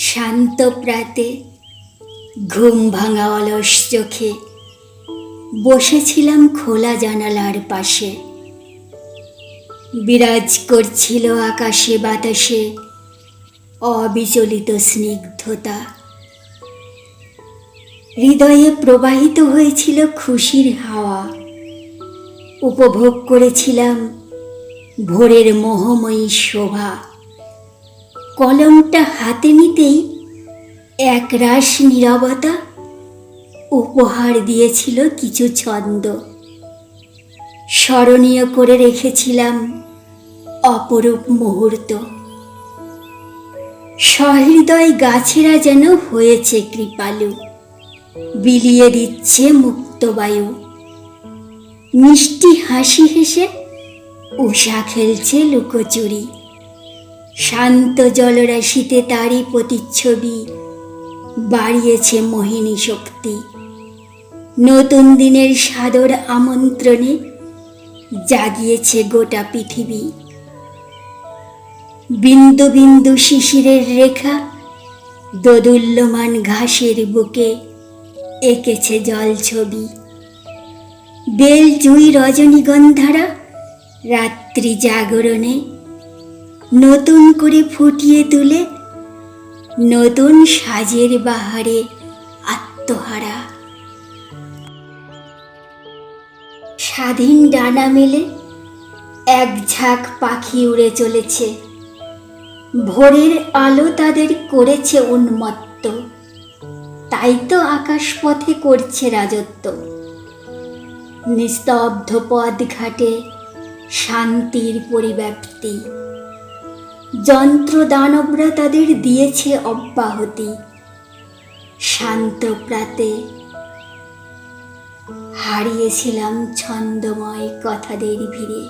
শান্ত প্রাতে ঘুম ভাঙা অলস চোখে বসেছিলাম খোলা জানালার পাশে। বিরাজ করছিল আকাশে বাতাসে অবিচলিত স্নিগ্ধতা। হৃদয়ে প্রবাহিত হয়েছিল খুশির হাওয়া। উপভোগ করেছিলাম ভোরের মোহময়ী শোভা। কলমটা হাতে নিতেই একরাশ নীরবতা উপহার দিয়েছিল কিছু ছন্দ। স্মরণীয় করে রেখেছিলাম অপরূপ মুহূর্ত। সহৃদয় গাছেরা যেন হয়েছে কৃপালু, বিলিয়ে দিচ্ছে মুক্তবায়ু মিষ্টি হাসি হেসে উষা খেলছে লুকোচুরি। শান্ত জলরাশিতে তারই প্রতিচ্ছবি বাড়িয়েছে মোহিনী শক্তি। নতুন দিনের সাদর আমন্ত্রণে জাগিয়েছে গোটা পৃথিবী। বিন্দু বিন্দু শিশিরের রেখা দোদুল্যমান ঘাসের বুকে এঁকেছে জল ছবি। বেল জুই রজনীগন্ধারা রাত্রি জাগরণে নতুন করে ফুটিয়ে তুলে নতুন সাজের বাহারে আত্মহারা। স্বাধীন ডানা মেলে এক ঝাঁক পাখি উড়ে চলেছে। ভোরের আলো তাদের করেছে উন্মত্ত। তাই তো আকাশপথে করছে রাজত্ব। নিস্তব্ধ পথ ঘাটে শান্তির পরিব্যাপ্তি। যন্ত্র দানবরা তাদের দিয়েছে অব্যাহতি। শান্ত প্রাতে হারিয়েছিলাম ছন্দময় কথাদের ভিড়ে।